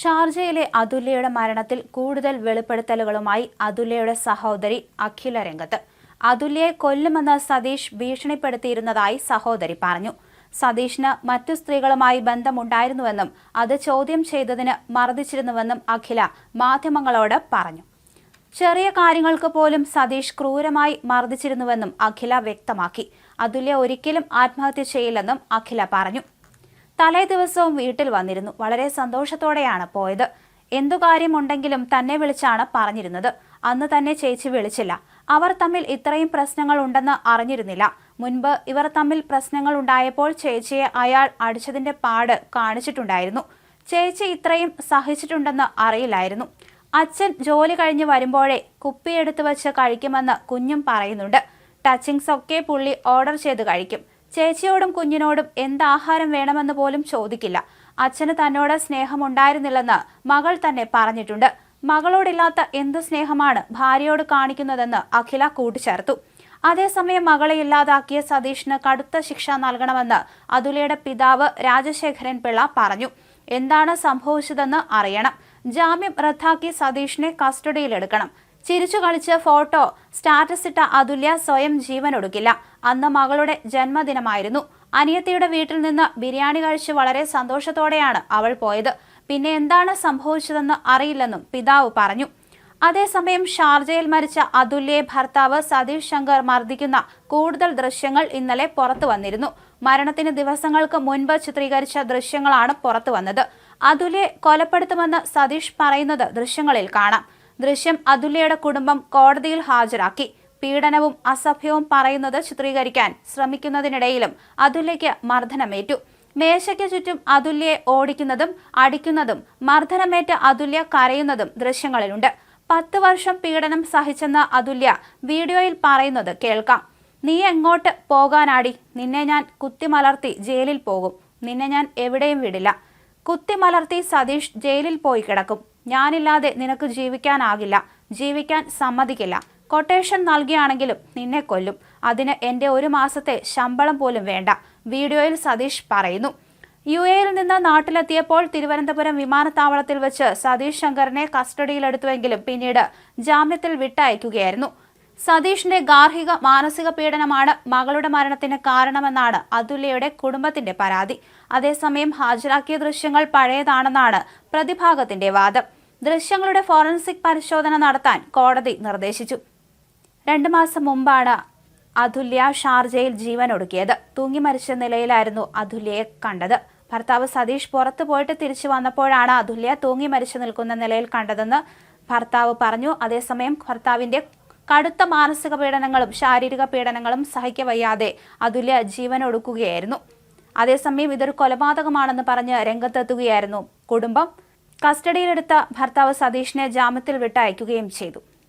ഷാർജയിലെ അതുല്യയുടെ മരണത്തിൽ കൂടുതൽ വെളിപ്പെടുത്തലുകളുമായി അതുല്യയുടെ സഹോദരി അഖില രംഗത്ത്. അതുല്യയെ കൊല്ലുമെന്ന് സതീഷ് ഭീഷണിപ്പെടുത്തിയിരുന്നതായി സഹോദരി പറഞ്ഞു. സതീഷിന് മറ്റു സ്ത്രീകളുമായി ബന്ധമുണ്ടായിരുന്നുവെന്നും അത് ചോദ്യം ചെയ്തതിന് മർദ്ദിച്ചിരുന്നുവെന്നും അഖില മാധ്യമങ്ങളോട് പറഞ്ഞു. ചെറിയ കാര്യങ്ങൾക്ക് പോലും സതീഷ് ക്രൂരമായി മർദ്ദിച്ചിരുന്നുവെന്നും അഖില വ്യക്തമാക്കി. അതുല്യ ഒരിക്കലും ആത്മഹത്യ ചെയ്യില്ലെന്നും അഖില പറഞ്ഞു. തലേ ദിവസവും വീട്ടിൽ വന്നിരുന്നു. വളരെ സന്തോഷത്തോടെയാണ് പോയത്. എന്തു കാര്യമുണ്ടെങ്കിലും തന്നെ വിളിച്ചാണ് പറഞ്ഞിരുന്നത്. അന്ന് തന്നെ ചേച്ചി വിളിച്ചില്ല. അവർ തമ്മിൽ ഇത്രയും പ്രശ്നങ്ങൾ ഉണ്ടെന്ന് അറിഞ്ഞിരുന്നില്ല. മുൻപ് ഇവർ തമ്മിൽ പ്രശ്നങ്ങൾ ഉണ്ടായപ്പോൾ ചേച്ചിയെ അയാൾ അടിച്ചതിന്റെ പാട് കാണിച്ചിട്ടുണ്ടായിരുന്നു. ചേച്ചി ഇത്രയും സഹിച്ചിട്ടുണ്ടെന്ന് അറിയില്ലായിരുന്നു. അച്ഛൻ ജോലി കഴിഞ്ഞ് വരുമ്പോഴേ കുപ്പിയെടുത്ത് വെച്ച് കഴിക്കുമെന്ന് കുഞ്ഞും പറയുന്നുണ്ട്. ടച്ചിങ്സ് ഒക്കെ പുള്ളി ഓർഡർ ചെയ്ത് കഴിക്കും. ചേച്ചിയോടും കുഞ്ഞിനോടും എന്ത് ആഹാരം വേണമെന്ന് പോലും ചോദിക്കില്ല. അച്ഛന് തന്നോട് സ്നേഹമുണ്ടായിരുന്നില്ലെന്ന് മകൾ തന്നെ പറഞ്ഞിട്ടുണ്ട്. മകളോടില്ലാത്ത എന്ത് സ്നേഹമാണ് ഭാര്യയോട് കാണിക്കുന്നതെന്ന് അഖില കൂട്ടിച്ചേർത്തു. അതേസമയം മകളെ ഇല്ലാതാക്കിയ സതീഷിന് കടുത്ത ശിക്ഷ നൽകണമെന്ന് അതുലയുടെ പിതാവ് രാജശേഖരൻ പിള്ള പറഞ്ഞു. എന്താണ് സംഭവിച്ചതെന്ന് അറിയണം. ജാമ്യം റദ്ദാക്കി സതീഷിനെ കസ്റ്റഡിയിലെടുക്കണം. ചിരിച്ചു കളിച്ച് ഫോട്ടോ സ്റ്റാറ്റസ് ഇട്ട അതുല്യ സ്വയം ജീവനൊടുക്കില്ല. അന്ന് മകളുടെ ജന്മദിനമായിരുന്നു. അനിയത്തിയുടെ വീട്ടിൽ നിന്ന് ബിരിയാണി കഴിച്ച് വളരെ സന്തോഷത്തോടെയാണ് അവൾ പോയത്. പിന്നെ എന്താണ് സംഭവിച്ചതെന്ന് അറിയില്ലെന്നും പിതാവ് പറഞ്ഞു. അതേസമയം ഷാർജയിൽ മരിച്ച അതുല്യെ ഭർത്താവ് സതീഷ് ശങ്കർ മർദ്ദിക്കുന്ന കൂടുതൽ ദൃശ്യങ്ങൾ ഇന്നലെ പുറത്തു വന്നിരുന്നു. മരണത്തിന് ദിവസങ്ങൾക്ക് മുൻപ് ചിത്രീകരിച്ച ദൃശ്യങ്ങളാണ് പുറത്തു വന്നത്. അതുല്യെ കൊലപ്പെടുത്തുമെന്ന് സതീഷ് പറയുന്നത് ദൃശ്യങ്ങളിൽ കാണാം. ദൃശ്യം അതുല്യയുടെ കുടുംബം കോടതിയിൽ ഹാജരാക്കി. പീഡനവും അസഭ്യവും പറയുന്നത് ചിത്രീകരിക്കാൻ ശ്രമിക്കുന്നതിനിടയിലും അതുല്യയ്ക്ക് മർദ്ദനമേറ്റു. മേശയ്ക്ക് ചുറ്റും അതുല്യയെ ഓടിക്കുന്നതും അടിക്കുന്നതും മർദ്ദനമേറ്റ അതുല്യ കരയുന്നതും ദൃശ്യങ്ങളിലുണ്ട്. പത്ത് വർഷം പീഡനം സഹിച്ചെന്ന അതുല്യ വീഡിയോയിൽ പറയുന്നത് കേൾക്കാം. നീ എങ്ങോട്ട് പോകാനാടി? നിന്നെ ഞാൻ കുത്തിമലർത്തി ജയിലിൽ പോകും. നിന്നെ ഞാൻ എവിടെയും വിടില്ല. കുത്തിമലർത്തി സതീഷ് ജയിലിൽ പോയി കിടക്കും. ഞാനില്ലാതെ നിനക്ക് ജീവിക്കാനാകില്ല. ജീവിക്കാൻ സമ്മതിക്കില്ല. കൊട്ടേഷൻ നൽകിയാണെങ്കിലും നിന്നെ കൊല്ലും. അതിന് എന്റെ ഒരു മാസത്തെ ശമ്പളം പോലും വേണ്ട. വീഡിയോയിൽ സതീഷ് പറയുന്നു. യു എയിൽ നിന്ന് നാട്ടിലെത്തിയപ്പോൾ തിരുവനന്തപുരം വിമാനത്താവളത്തിൽ വെച്ച് സതീഷ് ശങ്കറിനെ കസ്റ്റഡിയിലെടുത്തുവെങ്കിലും പിന്നീട് ജാമ്യത്തിൽ വിട്ടയക്കുകയായിരുന്നു. സതീഷിന്റെ ഗാർഹിക മാനസിക പീഡനമാണ് മകളുടെ മരണത്തിന് കാരണമെന്നാണ് അതുല്യയുടെ കുടുംബത്തിന്റെ പരാതി. അതേസമയം ഹാജരാക്കിയ ദൃശ്യങ്ങൾ പഴയതാണെന്നാണ് പ്രതിഭാഗത്തിന്റെ വാദം. ദൃശ്യങ്ങളുടെ ഫോറൻസിക് പരിശോധന നടത്താൻ കോടതി നിർദ്ദേശിച്ചു. രണ്ടു മാസം മുമ്പാണ് അതുല്യ ഷാർജയിൽ ജീവൻ ഒടുക്കിയത് തൂങ്ങി മരിച്ച നിലയിലായിരുന്നു അതുല്യയെ കണ്ടത്. ഭർത്താവ് സതീഷ് പുറത്തു പോയിട്ട് തിരിച്ചു വന്നപ്പോഴാണ് അതുല്യ തൂങ്ങി മരിച്ചു നിൽക്കുന്ന നിലയിൽ കണ്ടതെന്ന് ഭർത്താവ് പറഞ്ഞു. അതേസമയം ഭർത്താവിന്റെ കടുത്ത മാനസിക പീഡനങ്ങളും ശാരീരിക പീഡനങ്ങളും സഹിക്കവയ്യാതെ അതുല്യ ജീവനൊടുക്കുകയായിരുന്നു അതേസമയം ഇതൊരു കൊലപാതകമാണെന്ന് പറഞ്ഞ് രംഗത്തെത്തുകയായിരുന്നു കുടുംബം. കസ്റ്റഡിയിലെടുത്ത ഭർത്താവ് സതീഷിനെ ജാമ്യത്തിൽ വിട്ടയക്കുകയും ചെയ്തു.